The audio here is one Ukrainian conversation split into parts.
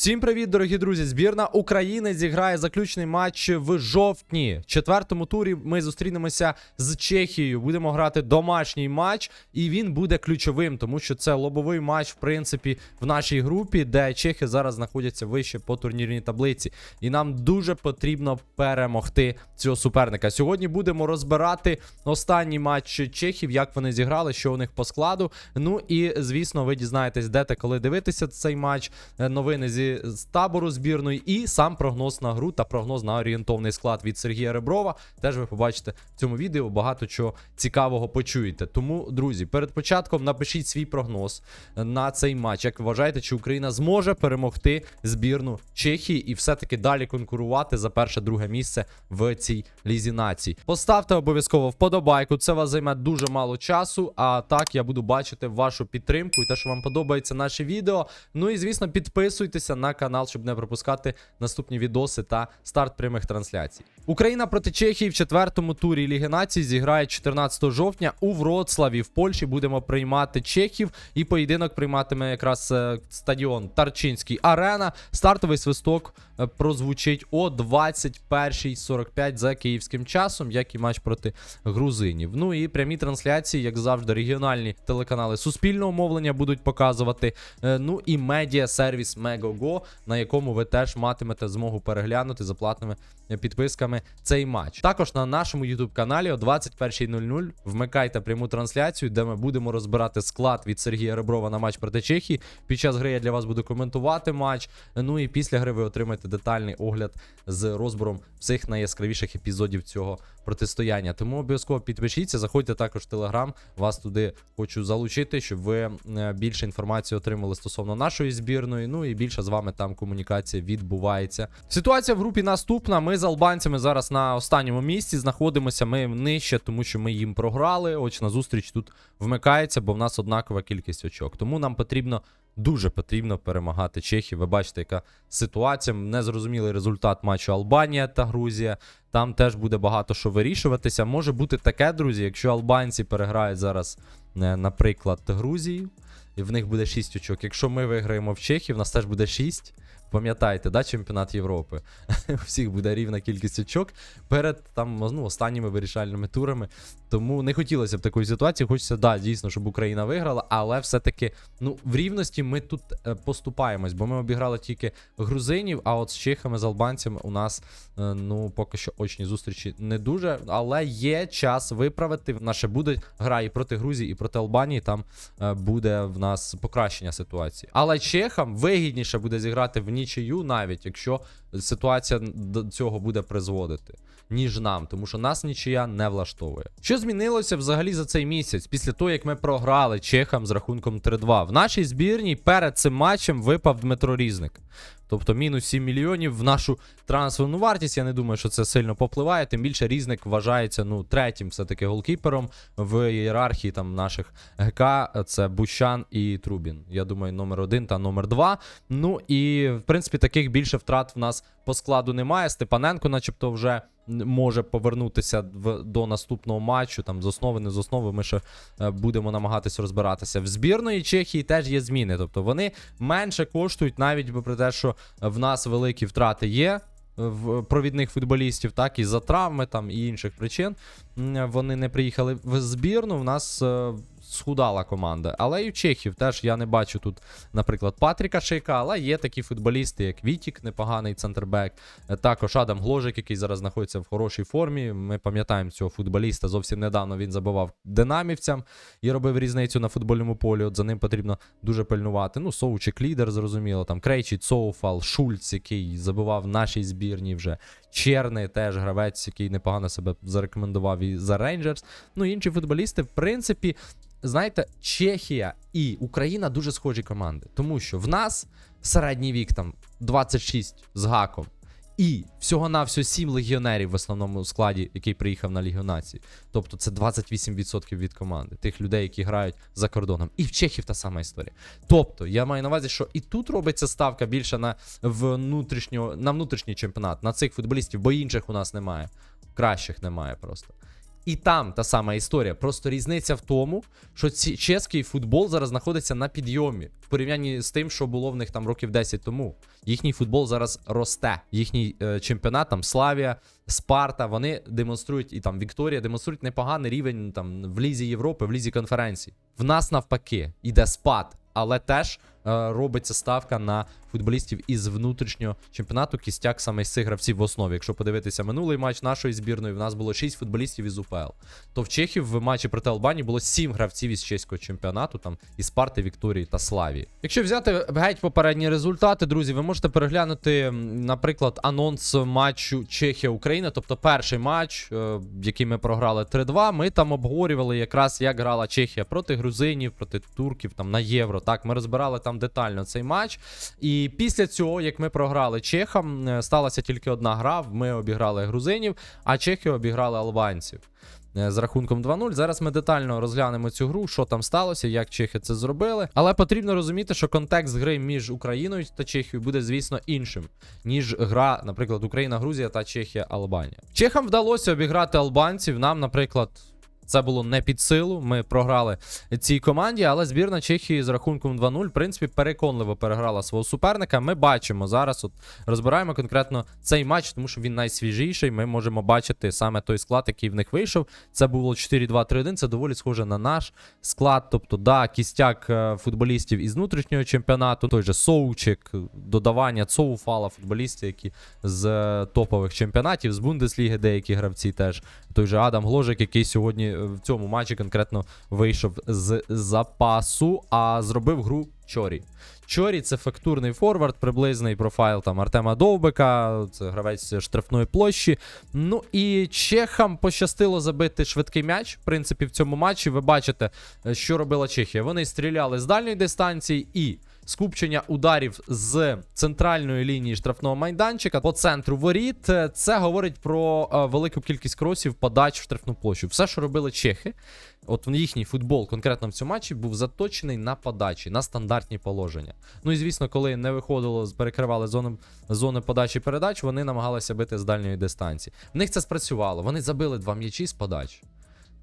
Всім привіт, дорогі друзі! Збірна України зіграє заключний матч в жовтні. В четвертому турі ми зустрінемося з Чехією. Будемо грати домашній матч, і він буде ключовим, тому що це лобовий матч, в принципі, в нашій групі, де чехи зараз знаходяться вище по турнірній таблиці. І нам дуже потрібно перемогти цього суперника. Сьогодні будемо розбирати останній матч чехів, як вони зіграли, що у них по складу. Ну і звісно, ви дізнаєтесь, де та коли дивитися цей матч. Е, Новини зі з табору збірної і сам прогноз на гру та прогноз на орієнтовний склад від Сергія Реброва. Теж ви побачите в цьому відео багато чого цікавого почуєте. Тому, друзі, перед початком напишіть свій прогноз на цей матч. Як вважаєте, чи Україна зможе перемогти збірну Чехії і все-таки далі конкурувати за перше-друге місце в цій лізі націй? Поставте обов'язково вподобайку. Це вас займе дуже мало часу. А так я буду бачити вашу підтримку і те, що вам подобається наше відео. Ну і звісно, підписуйтеся канал, щоб не пропускати наступні відоси та старт прямих трансляцій. Україна проти Чехії в четвертому турі Ліги націй зіграє 14 жовтня у Вроцлаві. В Польщі будемо приймати чехів, і поєдинок прийматиме якраз е, стадіон Тарчинський Арена. Стартовий свисток е, прозвучить о 21.45 за київським часом, як і матч проти грузинів. Ну і прямі трансляції, як завжди, регіональні телеканали суспільного мовлення будуть показувати. Е, Ну і медіа сервіс Megogo, на якому ви теж матимете змогу переглянути за платними е, підписками цей матч. Також на нашому YouTube каналі о 21.00 вмикайте пряму трансляцію, де ми будемо розбирати склад від Сергія Реброва на матч проти Чехії. Під час гри я для вас буду коментувати матч. Ну і після гри ви отримаєте детальний огляд з розбором всіх найяскравіших епізодів цього протистояння. Тому обов'язково підпишіться, заходьте також в Телеграм. Вас туди хочу залучити, щоб ви е, більше інформації отримали стосовно нашої збірної. Ну і більше з вами там комунікація відбувається. Ситуація в групі наступна. Ми з албанцями зараз на останньому місці знаходимося. Ми нижче, тому що ми їм програли. Очна зустріч тут вмикається, бо в нас однакова кількість очок. Тому нам потрібно. Дуже потрібно перемагати Чехів. Ви бачите, яка ситуація. Незрозумілий результат матчу Албанія та Грузія. Там теж буде багато що вирішуватися. Може бути таке, друзі, якщо албанці переграють зараз, е, наприклад, Грузію, і в них буде 6 очок. Якщо ми виграємо в Чехії, в нас теж буде 6. Пам'ятаєте, да, чемпіонат Європи. У всіх буде рівна кількість очок перед там ну, останніми вирішальними турами. Тому не хотілося б такої ситуації. Хочеться, да, дійсно, щоб Україна виграла, але все-таки ну, в рівності ми тут е, поступаємось, бо ми обіграли тільки грузинів, а от з чехами, з албанцями у нас е, ну поки що очні зустрічі не дуже. Але є час виправити. Ще буде гра і проти Грузії, і проти Албанії. Там е, буде в нас покращення ситуації. Але чехам вигідніше буде зіграти в нічию, навіть якщо ситуація до цього буде призводити. Ніж нам, тому що нас нічия не влаштовує. Що змінилося взагалі за цей місяць, після того, як ми програли чехам з рахунком 3-2? В нашій збірній перед цим матчем випав Дмитро Різник. Тобто мінус 7 мільйонів в нашу трансферну вартість. Я не думаю, що це сильно попливає. Тим більше різник вважається ну третім, все-таки голкіпером в ієрархії там наших ГК. Це Бущан і Трубін. Я думаю, номер один та номер два. Ну і в принципі таких більше втрат в нас по складу немає. Степаненко, начебто, вже може повернутися в, до наступного матчу. Там з основи, не з основи. Ми ще е, будемо намагатися розбиратися. В збірної Чехії теж є зміни. Тобто вони менше коштують, навіть попри те, що в нас великі втрати є. В провідних футболістів, так і за травми там і інших причин вони не приїхали в збірну. В нас е, схудала команда. Але і в Чехів теж я не бачу тут, наприклад, Патріка Шейка, але є такі футболісти, як Вітік, непоганий центрбек. е, Також Адам Гложик, який зараз знаходиться в хорошій формі. Ми пам'ятаємо цього футболіста. Зовсім недавно він забивав динамівцям і робив різницю на футбольному полі. От за ним потрібно дуже пильнувати. Ну, Соучик лідер, зрозуміло. Там Крейчі, Соуфал, Шульц, який забивав нашій збірні вже. Черний теж гравець, який непогано себе зарекомендував і за Рейнджерс. Ну, інші футболісти, в принципі, знаєте, Чехія і Україна дуже схожі команди, тому що в нас середній вік там 26 з гаком. І всього-навсього 7 легіонерів в основному складі, який приїхав на Лігу націй. Тобто це 28% від команди, тих людей, які грають за кордоном. І в Чехів та сама історія. Тобто, я маю на увазі, що і тут робиться ставка більше на внутрішнього, на внутрішній чемпіонат, на цих футболістів, бо інших у нас немає. Кращих немає просто. І там та сама історія. Просто різниця в тому, що ці чеський футбол зараз знаходиться на підйомі в порівнянні з тим, що було в них там років 10 тому. Їхній футбол зараз росте. Їхній е, чемпіонат, там Славія, Спарта, вони демонструють і там Вікторія демонструють непоганий рівень там в лізі Європи, в лізі конференцій. В нас навпаки іде спад, але теж робиться ставка на футболістів із внутрішнього чемпіонату. Кістяк саме з цих гравців в основі. Якщо подивитися минулий матч нашої збірної, в нас було 6 футболістів із УПЛ. То в Чехів в матчі проти Албанії було 7 гравців із чеського чемпіонату, там із Спарти, Вікторії та Славії. Якщо взяти геть попередні результати, друзі, ви можете переглянути, наприклад, анонс матчу Чехія-Україна, тобто перший матч, е, який ми програли 3-2. Ми там обговорювали якраз як грала Чехія проти грузинів, проти турків там на євро. Так, ми розбирали там детально цей матч. І після цього, як ми програли чехам, е, сталася тільки одна гра. Ми обіграли грузинів, а чехи обіграли албанців. е, З рахунком 2-0. Зараз ми детально розглянемо цю гру, що там сталося, як чехи це зробили. Але потрібно розуміти, що контекст гри між Україною та Чехією буде, звісно, іншим, ніж гра, наприклад, Україна-Грузія та Чехія-Албанія. Чехам вдалося обіграти албанців. Нам, наприклад, це було не під силу. Ми програли цій команді, але збірна Чехії з рахунком 2-0, в принципі, переконливо переграла свого суперника. Ми бачимо зараз, от розбираємо конкретно цей матч, тому що він найсвіжіший. Ми можемо бачити саме той склад, який в них вийшов. Це було 4-2-3-1. Це доволі схоже на наш склад. Тобто, да, кістяк е, футболістів із внутрішнього чемпіонату, той же Соучик, додавання Цоуфала, футболістів, які з е, топових чемпіонатів, з Бундесліги, деякі гравці теж. Той же Адам Гложик, який сьогодні е, в цьому матчі конкретно вийшов з запасу, а зробив гру Чорі. Чорі це фактурний форвард, приблизний профайл там Артема Довбика, це гравець штрафної площі. Ну і чехам пощастило забити швидкий м'яч. В принципі, в цьому матчі ви бачите, е, що робила Чехія. Вони стріляли з дальньої дистанції і. Скупчення ударів з центральної лінії штрафного майданчика по центру воріт. Е, Це говорить про е, велику кількість кросів, подач в штрафну площу. Все, що робили чехи, от їхній футбол конкретно в цьому матчі був заточений на подачі, на стандартні положення. Ну і звісно, коли не виходило, перекривали зони, зони подачі передач, вони намагалися бити з дальньої дистанції. В них це спрацювало. Вони забили два м'ячі з подач.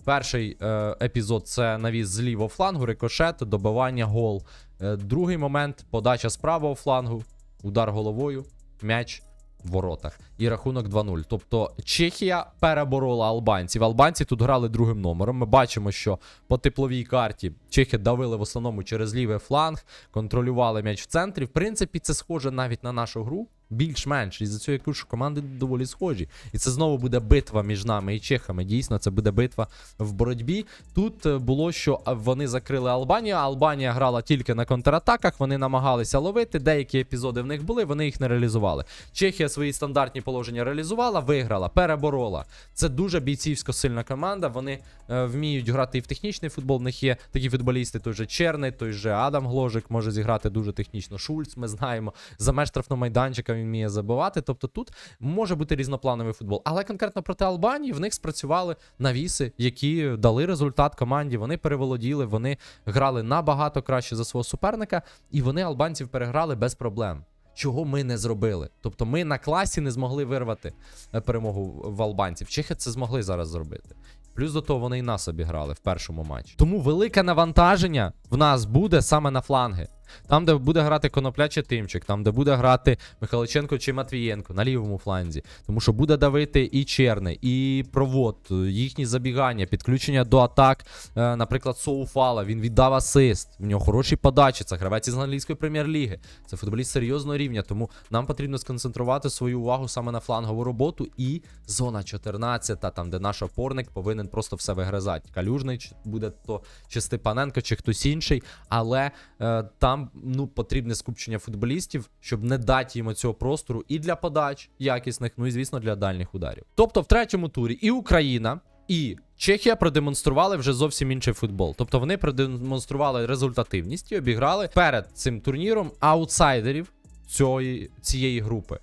Перший е, епізод це навіс з лівого флангу, рикошет, добивання, гол. Е, другий момент подача з правого флангу, удар головою, м'яч в воротах. І рахунок 2-0. Тобто Чехія переборола албанців. Албанці тут грали другим номером. Ми бачимо, що по тепловій карті чехи давили в основному через лівий фланг, контролювали м'яч в центрі. В принципі, це схоже навіть на нашу гру. Більш-менш, і за цього я кажу, що команди доволі схожі. І це знову буде битва між нами і чехами. Дійсно, це буде битва в боротьбі. Тут е, було, що вони закрили Албанію. Албанія грала тільки на контратаках. Вони намагалися ловити. Деякі епізоди в них були, вони їх не реалізували. Чехія свої стандартні положення реалізувала, виграла, переборола. Це дуже бійцівсько сильна команда. Вони е, вміють грати і в технічний футбол. В них є такі футболісти, той же Черний, той же Адам Гложик може зіграти дуже технічно. Шульц, ми знаємо. За меж штрафного майданчика вміє забивати. Тобто тут може бути різноплановий футбол. Але конкретно проти Албанії в них спрацювали навіси, які дали результат команді. Вони переволоділи, вони грали набагато краще за свого суперника, і вони албанців переграли без проблем. Чого ми не зробили? Тобто ми на класі не змогли вирвати е, перемогу в албанців. Чехи це змогли зараз зробити. Плюс до того вони і нас обіграли в першому матчі. Тому велике навантаження в нас буде саме на фланги. Там, де буде грати Конопля чи Тимчик, там, де буде грати Михайличенко чи Матвієнко на лівому фланзі. Тому що буде давити і Черний, і провод, їхні забігання, підключення до атак. Е, наприклад, Соуфала, він віддав асист. В нього хороші подачі. Це гравець із англійської прем'єр-ліги. Це футболіст серйозного рівня. Тому нам потрібно сконцентрувати свою увагу саме на флангову роботу і зона 14, там, де наш опорник повинен просто все вигризати. Калюжний буде то чи Степаненко, чи хтось інший. Але е, там ну, потрібне скупчення футболістів, щоб не дати їм цього простору і для подач якісних, ну і звісно для дальніх ударів. Тобто, в третьому турі і Україна, і Чехія продемонстрували вже зовсім інший футбол. Тобто вони продемонстрували результативність і обіграли перед цим турніром аутсайдерів цієї, цієї групи.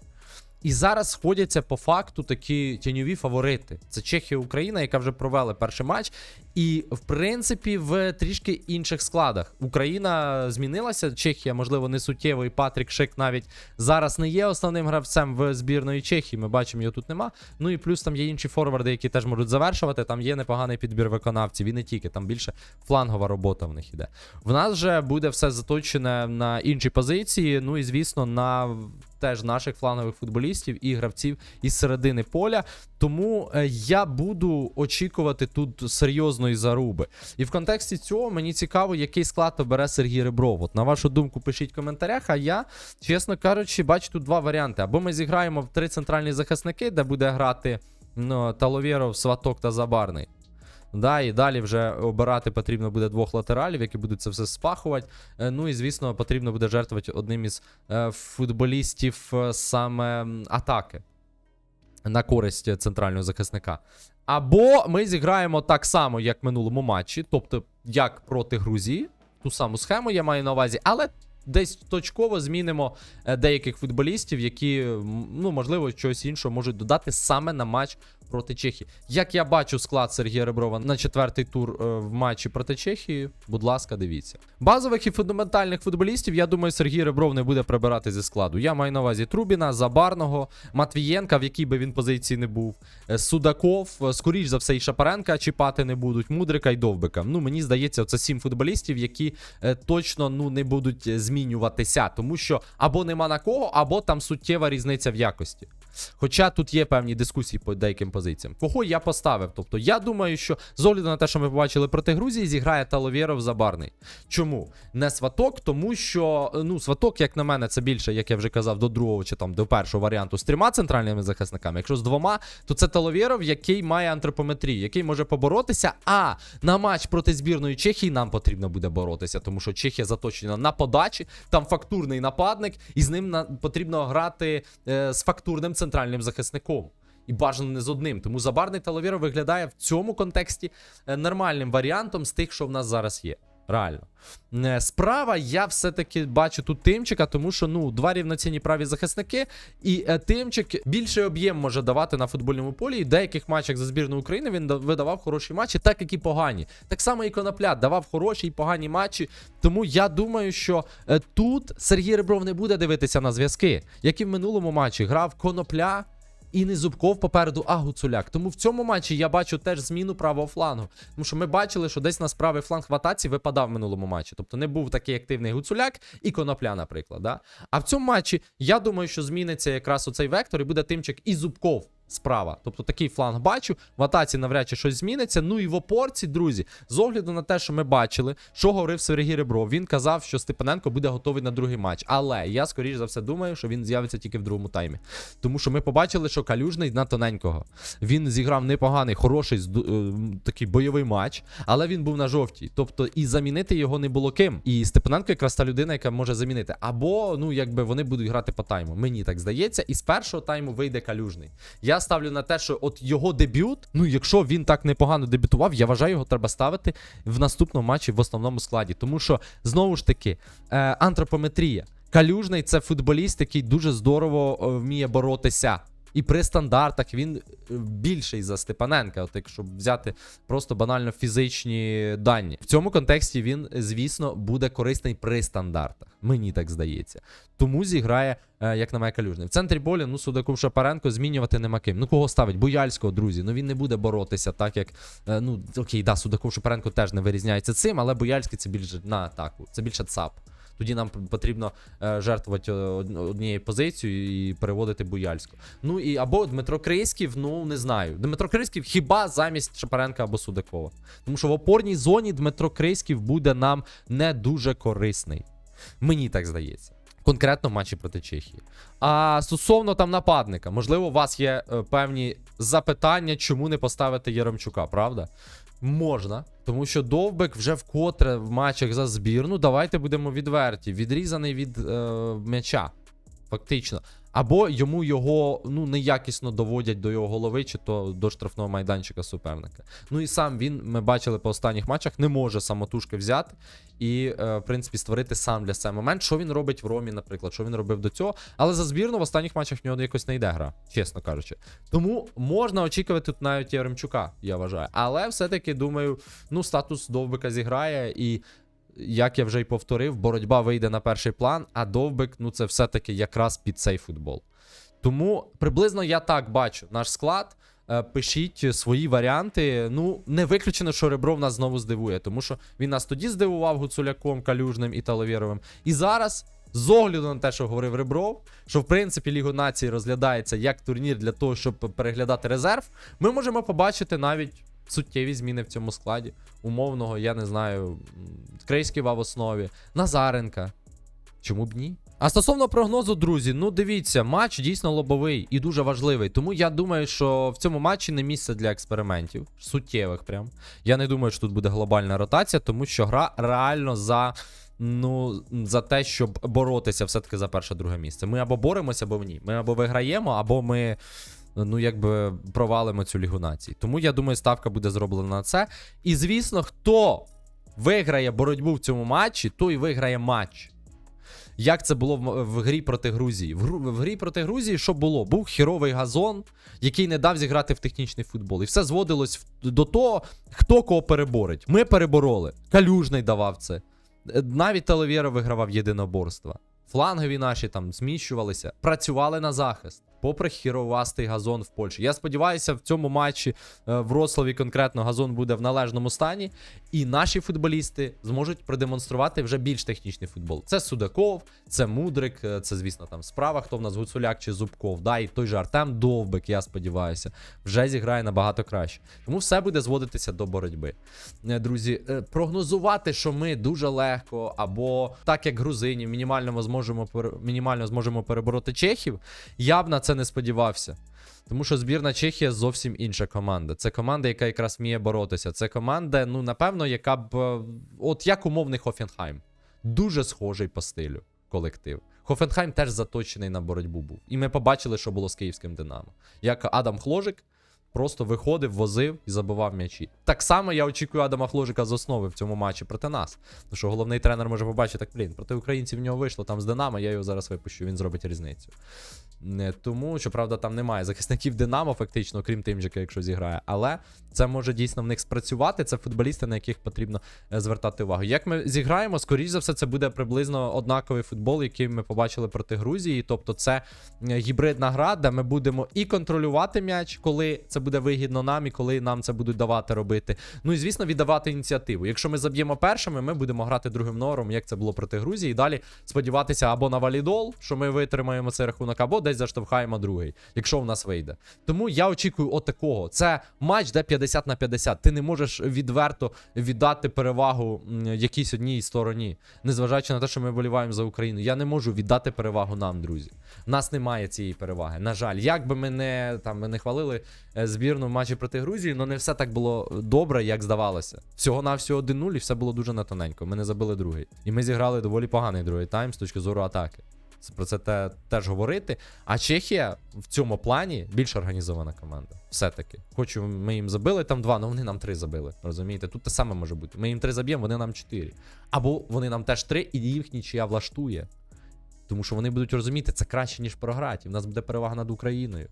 І зараз сходяться по факту такі тіньові фаворити. Це Чехія Україна, яка вже провела перший матч. І в принципі в трішки інших складах. Україна змінилася, Чехія, можливо, не суттєво, і Патрік Шик навіть зараз не є основним гравцем в збірної Чехії. Ми бачимо, його тут нема. Ну і плюс там є інші форварди, які теж можуть завершувати. Там є непоганий підбір виконавців, і не тільки, там більше флангова робота в них іде. В нас же буде все заточене на інші позиції. Ну і звісно, на теж наших флангових футболістів і гравців із середини поля. Тому е, я буду очікувати тут серйозної заруби. І в контексті цього мені цікаво, який склад обере Сергій Ребров. От на вашу думку, пишіть в коментарях. А я, чесно кажучи, бачу тут два варіанти. Або ми зіграємо в три центральні захисники, де буде грати ну, Таловєров, Сваток та Забарний. Да, і далі вже обирати потрібно буде двох латералів, які будуть це все спахувати. Е, Ну і звісно, потрібно буде жертвувати одним із е, футболістів е, саме атаки на користь центрального захисника. Або ми зіграємо так само, як в минулому матчі, тобто як проти Грузії, ту саму схему я маю на увазі, але десь точково змінимо деяких футболістів, які, ну, можливо, щось іншого можуть додати саме на матч проти Чехії. Як я бачу склад Сергія Реброва на четвертий тур е, в матчі проти Чехії, будь ласка, дивіться. Базових і фундаментальних футболістів, я думаю, Сергій Ребров не буде прибирати зі складу. Я маю на увазі Трубіна, Забарного, Матвієнка, в якій би він позиції не був, е, Судаков, е, скоріш за все, і Шапаренка чіпати не будуть, Мудрика і Довбика. Ну, мені здається, це сім футболістів, які точно ну, не будуть змінюватися, тому що або нема на кого, або там суттєва різниця в якості. Хоча тут є певні дискусії по деяким позиціям. Кого я поставив? Тобто, я думаю, що з огляду на те, що ми побачили проти Грузії, зіграє Таловєров Забарний. Чому? Не сваток, тому що ну, сваток, як на мене, це більше, як я вже казав, до другого чи там до першого варіанту з трьома центральними захисниками. Якщо з двома, то це Таловєров, який має антропометрію, який може поборотися. А на матч проти збірної Чехії нам потрібно буде боротися, тому що Чехія заточена на подачі, там фактурний нападник, і з ним на... потрібно грати е, з фактурним центральним захисником. І бажано не з одним. Тому забарний Таловєров виглядає в цьому контексті е, нормальним варіантом з тих, що в нас зараз є. Реально. Е, Справа я все-таки бачу тут Тимчика, тому що ну, два рівноцінні праві захисники, і е, Тимчик більший об'єм може давати на футбольному полі. І в деяких матчах за збірну України він видавав хороші матчі, так як і погані. Так само і Конопля давав хороші і погані матчі. Тому я думаю, що е, тут Сергій Ребров не буде дивитися на зв'язки, як і в минулому матчі грав Конопля. І не Зубков попереду, а Гуцуляк. Тому в цьому матчі я бачу теж зміну правого флангу. Тому що ми бачили, що десь на правий фланг в атаці випадав в минулому матчі. Тобто не був такий активний Гуцуляк і Конопля, наприклад. Да? А в цьому матчі я думаю, що зміниться якраз оцей вектор, і буде Тимчик і Зубков справа. Тобто такий фланг бачу. В атаці навряд чи щось зміниться. Ну і в опорці, друзі, з огляду на те, що ми бачили, що говорив Сергій Ребров, він казав, що Степаненко буде готовий на другий матч. Але я скоріш за все думаю, що він з'явиться тільки в другому таймі. Тому що ми побачили, що калюжний на тоненького. Він зіграв непоганий, хороший е, такий бойовий матч, але він був на жовтій. Тобто і замінити його не було ким. І Степаненко якраз та людина, яка може замінити. Або, ну, якби вони будуть грати по тайму. Мені так здається. І з першого тайму вийде калюжний. Я ставлю на те, що от його дебют, ну якщо він так непогано дебютував, я вважаю, його треба ставити в наступному матчі в основному складі. Тому що знову ж таки, е, антропометрія. Калюжний це футболіст, який дуже здорово е, вміє боротися. І при стандартах він е, більший за Степаненка, от якщо взяти просто банально фізичні дані. В цьому контексті він, звісно, буде корисний при стандартах. Мені так здається. Тому зіграє, е, як на мене, калюжний. В центрі болі, ну, Судаков Шапаренко змінювати нема ким. Ну, кого ставить? Буяльського, друзі. Ну він не буде боротися так, як. е, ну, окей, да, Судаков Шапаренко теж не вирізняється цим, але Буяльський це більше на атаку, це більше ЦАП. Тоді нам потрібно е, жертвувати е, однією позицією і переводити Буяльську. Ну і або Дмитро Крисків, ну не знаю. Дмитро Крисків хіба замість Шапаренка або Судакова. Тому що в опорній зоні Дмитро Крисків буде нам не дуже корисний. Мені так здається. Конкретно в матчі проти Чехії. А стосовно там нападника, можливо, у вас є е, певні запитання, чому не поставити Яремчука, правда? Можна, тому що Довбик вже вкотре в матчах за збірну. Давайте будемо відверті. Відрізаний від е, м'яча. Фактично. Або йому його ну неякісно доводять до його голови, чи то до штрафного майданчика суперника. Ну і сам він, ми бачили по останніх матчах, не може самотужки взяти і, е, в принципі, створити сам для себе момент, що він робить в Ромі, наприклад, що він робив до цього. Але за збірну в останніх матчах в нього якось не йде гра, чесно кажучи. Тому можна очікувати тут навіть Яремчука, я вважаю. Але все-таки думаю, ну статус Довбика зіграє і. Як я вже й повторив, боротьба вийде на перший план, а довбик, ну це все-таки якраз під цей футбол. Тому приблизно я так бачу наш склад. Е, Пишіть свої варіанти. Ну, не виключено, що Ребров нас знову здивує, тому що він нас тоді здивував Гуцуляком, Калюжним і Таловєровим. І зараз, з огляду на те, що говорив Ребров, що в принципі Лігу нації розглядається як турнір для того, щоб переглядати резерв, ми можемо побачити навіть суттєві зміни в цьому складі. Умовного, я не знаю, Крейськіва в основі, Назаренка. Чому б ні? А стосовно прогнозу, друзі, ну дивіться, матч дійсно лобовий і дуже важливий. Тому я думаю, що в цьому матчі не місце для експериментів, суттєвих прям. Я не думаю, що тут буде глобальна ротація, тому що гра реально за. Ну, за те, щоб боротися все-таки за перше-друге місце. Ми або боремося, або ні. Ми або виграємо, або ми ну, якби провалимо цю лігу націй. Тому я думаю, ставка буде зроблена на це. І звісно, хто виграє боротьбу в цьому матчі, той виграє матч. Як це було в, в грі проти Грузії? В, в грі проти Грузії що було? Був хіровий газон, який не дав зіграти в технічний футбол. І все зводилось в- до того, хто кого переборить. Ми перебороли. Калюжний давав це. Е, Навіть Телевєра вигравав єдиноборства. Флангові наші там зміщувалися, працювали на захист, попри хіровастий газон в Польщі. Я сподіваюся, в цьому матчі е, в Рославі конкретно газон буде в належному стані, і наші футболісти зможуть продемонструвати вже більш технічний футбол. Це Судаков, це Мудрик, е, це, звісно, там справа, хто в нас Гуцуляк чи Зубков. Да, і той же Артем Довбик, я сподіваюся, вже зіграє набагато краще. Тому все буде зводитися до боротьби. Е, Друзі, прогнозувати, що ми дуже легко, або так як грузині, мінімально зможемо мінімально зможемо перебороти чехів, я б на це не сподівався. Тому що збірна Чехія зовсім інша команда. Це команда, яка якраз вміє боротися. Це команда, ну напевно, яка б. е, От як умовний Хофенхайм. Дуже схожий по стилю колектив. Хофенхайм теж заточений на боротьбу був. І ми побачили, що було з київським Динамо. Як Адам Хложик просто виходив, возив і забивав м'ячі. Так само я очікую Адама Хложика з основи в цьому матчі проти нас. Тому що головний тренер може побачити, так, блін, проти українців в нього вийшло там з Динамо, я його зараз випущу, він зробить різницю. Не тому, що правда, там немає захисників Динамо, фактично, крім Тимчика, якщо зіграє. Але це може дійсно в них спрацювати. Це футболісти, на яких потрібно е, звертати увагу. Як ми зіграємо, скоріш за все, це буде приблизно однаковий футбол, який ми побачили проти Грузії. Тобто, це е, гібридна гра, де ми будемо і контролювати м'яч, коли це буде вигідно нам, і коли нам це будуть давати робити. Ну і звісно, віддавати ініціативу. Якщо ми заб'ємо першими, ми будемо грати другим нором, як це було проти Грузії. І далі сподіватися або на валідол, що ми витримаємо цей рахунок, або десь заштовхаємо другий, якщо в нас вийде. Тому я очікую отакого. Це матч, де 50 на 50. Ти не можеш відверто віддати перевагу якійсь одній стороні, незважаючи на те, що ми боліваємо за Україну. Я не можу віддати перевагу нам, друзі. У нас немає цієї переваги. На жаль, як би ми не там ми не хвалили збірну в матчі проти Грузії, але не все так було добре, як здавалося. Всього на всього 1-0, і все було дуже на тоненько. Ми не забили другий. І ми зіграли доволі поганий другий тайм з точки зору атаки. Про це те, теж говорити. А Чехія в цьому плані більш організована команда. Все-таки. Хочу, ми їм забили там два, але вони нам три забили. Розумієте? Тут те саме може бути. Ми їм три заб'ємо, вони нам чотири. Або вони нам теж три, і їх нічия влаштує. Тому що вони будуть розуміти, це краще, ніж програти. В нас буде перевага над Україною.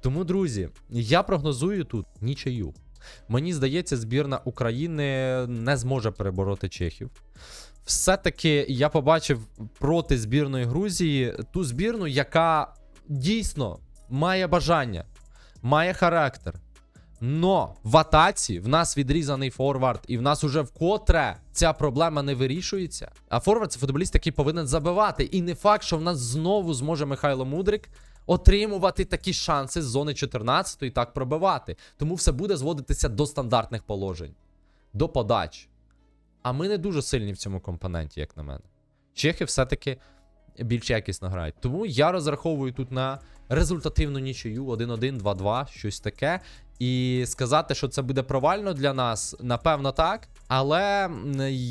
Тому, друзі, я прогнозую тут нічию. Мені здається, збірна України не зможе перебороти чехів. Все-таки я побачив проти збірної Грузії ту збірну, яка дійсно має бажання, має характер. Но в атаці в нас відрізаний форвард, і в нас уже вкотре ця проблема не вирішується. А форвард це футболіст, який повинен забивати. І не факт, що в нас знову зможе Михайло Мудрик отримувати такі шанси з зони 14 і так пробивати. Тому все буде зводитися до стандартних положень, до подач. А ми не дуже сильні в цьому компоненті, як на мене. Чехи все-таки більш якісно грають. Тому я розраховую тут на результативну нічию 1-1, 2-2, щось таке. І сказати, що це буде провально для нас, напевно, так. Але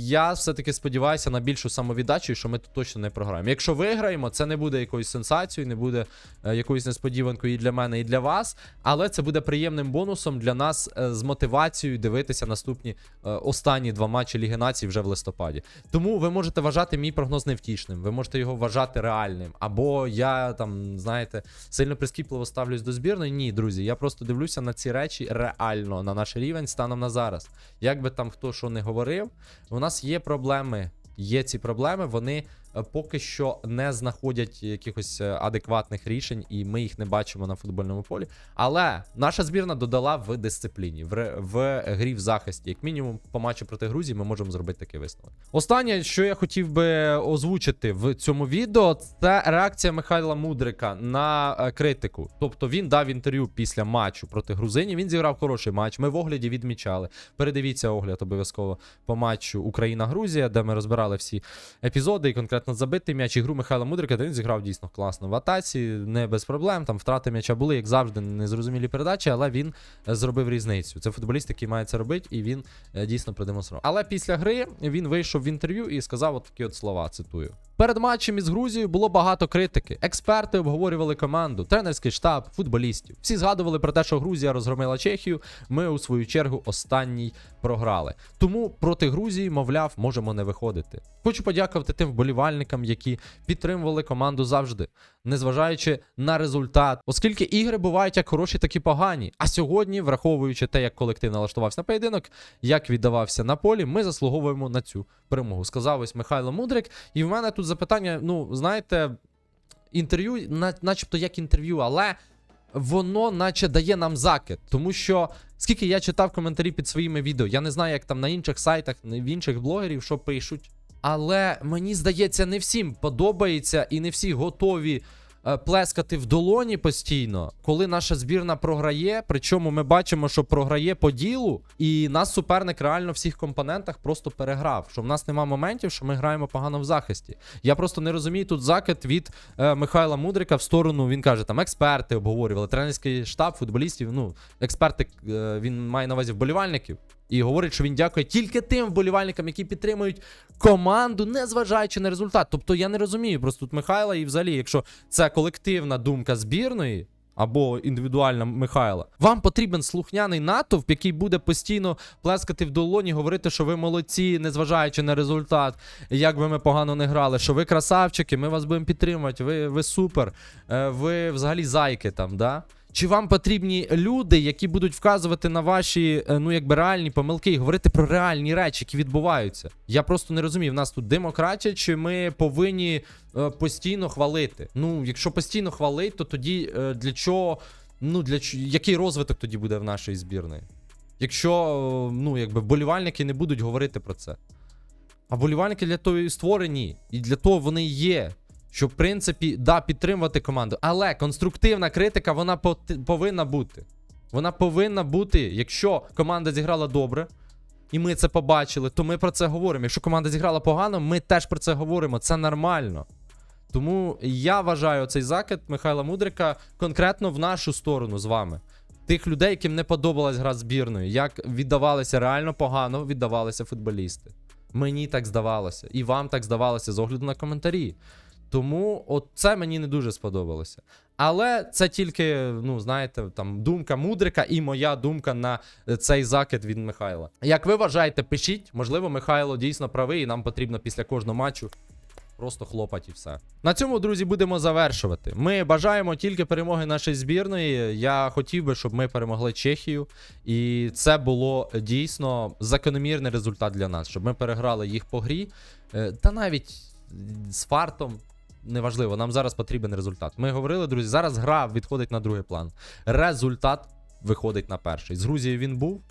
я все-таки сподіваюся на більшу самовіддачу, що ми тут точно не програємо. Якщо виграємо, це не буде якоюсь сенсацією, не буде е, якоюсь несподіванкою і для мене, і для вас. Але це буде приємним бонусом для нас е, з мотивацією дивитися наступні е, останні два матчі Ліги Націй вже в листопаді. Тому ви можете вважати мій прогноз невтішним, ви можете його вважати реальним. Або я там, знаєте, сильно прискіпливо ставлюсь до збірної. Ні, друзі, я просто дивлюся на ці речі реально на наш рівень станом на зараз. Як би там хто що не говорив, у нас є проблеми. Є ці проблеми, вони поки що не знаходять якихось е, адекватних рішень, і ми їх не бачимо на футбольному полі. Але наша збірна додала в дисципліні, в, в грі в захисті. Як мінімум, по матчу проти Грузії ми можемо зробити такий висновок. Останнє, що я хотів би озвучити в цьому відео, це реакція Михайла Мудрика на е, критику. Тобто він дав інтерв'ю після матчу проти Грузині. Він зіграв хороший матч. Ми в огляді відмічали. Передивіться огляд обов'язково по матчу Україна-Грузія, де ми розбирали всі епізоди і конкретно забитий м'яч і гру Михайла Мудрика, він зіграв дійсно класно в атаці, не без проблем. Там втрати м'яча були, як завжди, незрозумілі передачі, але він е, зробив різницю. Це футболіст, який має це робити, і він е, дійсно продемонстрував. Але після гри він вийшов в інтерв'ю і сказав от такі от слова. Цитую. Перед матчем із Грузією було багато критики. Експерти обговорювали команду, тренерський штаб, футболістів. Всі згадували про те, що Грузія розгромила Чехію. Ми у свою чергу останній програли. Тому проти Грузії, мовляв, можемо не виходити. Хочу подякувати тим вболівальникам, які підтримували команду завжди, незважаючи на результат, оскільки ігри бувають як хороші, так і погані. А сьогодні, враховуючи те, як колектив налаштувався на поєдинок, як віддавався на полі, ми заслуговуємо на цю перемогу. Сказав ось Михайло Мудрик. І в мене тут запитання: ну, знаєте, інтерв'ю, начебто як інтерв'ю, але воно наче дає нам закид. Тому що скільки я читав коментарі під своїми відео, я не знаю, як там на інших сайтах, в інших блогерів, що пишуть. Але мені здається, не всім подобається і не всі готові плескати в долоні постійно, коли наша збірна програє. Причому ми бачимо, що програє по ділу, і нас суперник реально в всіх компонентах просто переграв. Що в нас нема моментів, що ми граємо погано в захисті. Я просто не розумію тут закид від е, Михайла Мудрика в сторону. Він каже, там експерти обговорювали, тренерський штаб, футболістів. Ну, експерти е, він має на увазі вболівальників. І говорить, що він дякує тільки тим вболівальникам, які підтримують команду, незважаючи на результат. Тобто я не розумію просто тут Михайла, і взагалі, якщо це колективна думка збірної. Або індивідуальна Михайла. Вам потрібен слухняний натовп, який буде постійно плескати в долоні, говорити, що ви молодці, незважаючи на результат, як би ми погано не грали, що ви красавчики, ми вас будемо підтримувати, ви, ви супер, е, ви взагалі зайки там, да? Чи вам потрібні люди, які будуть вказувати на ваші е, ну якби реальні помилки і говорити про реальні речі, які відбуваються? Я просто не розумію. В нас тут демократія, чи ми повинні е, постійно хвалити? Ну, якщо постійно хвалить, то тоді е, для чого? Ну для який розвиток тоді буде в нашій збірної? Якщо е, ну якби вболівальники не будуть говорити про це. А вболівальники для того і створені, і для того вони є. Щоб, в принципі, да, підтримувати команду. Але конструктивна критика вона повинна бути. Вона повинна бути, якщо команда зіграла добре, і ми це побачили, то ми про це говоримо. Якщо команда зіграла погано, ми теж про це говоримо. Це нормально. Тому я вважаю цей закид Михайла Мудрика конкретно в нашу сторону з вами. Тих людей, яким не подобалась гра збірної, як віддавалися реально погано, віддавалися футболісти. Мені так здавалося, і вам так здавалося з огляду на коментарі. Тому от це мені не дуже сподобалося. Але це тільки, ну знаєте, там думка мудрика і моя думка на е, цей закид від Михайла. Як ви вважаєте, пишіть, можливо, Михайло дійсно правий, і нам потрібно після кожного матчу просто хлопать і все. На цьому, друзі, будемо завершувати. Ми бажаємо тільки перемоги нашої збірної. Я хотів би, щоб ми перемогли Чехію, і це було дійсно закономірний результат для нас, щоб ми переграли їх по грі. Е, Та навіть з фартом. Неважливо, нам зараз потрібен результат. Ми говорили, друзі, зараз гра відходить на другий план. Результат виходить на перший. З Грузією він був.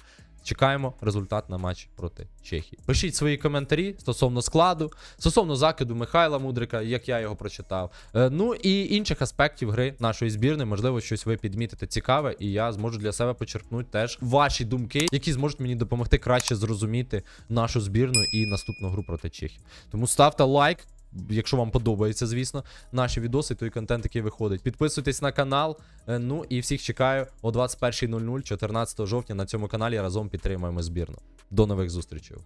Чекаємо результат на матч проти Чехії. Пишіть свої коментарі стосовно складу, стосовно закиду Михайла Мудрика, як я його прочитав. Е, ну і інших аспектів гри нашої збірної. Можливо, щось ви підмітите цікаве, і я зможу для себе почерпнути теж ваші думки, які зможуть мені допомогти краще зрозуміти нашу збірну і наступну гру проти Чехії. Тому ставте лайк, якщо вам подобається, звісно, наші відоси, той контент, який виходить. Підписуйтесь на канал. е, Ну і всіх чекаю о 21.00, 14 жовтня на цьому каналі разом підтримуємо збірну. До нових зустрічей.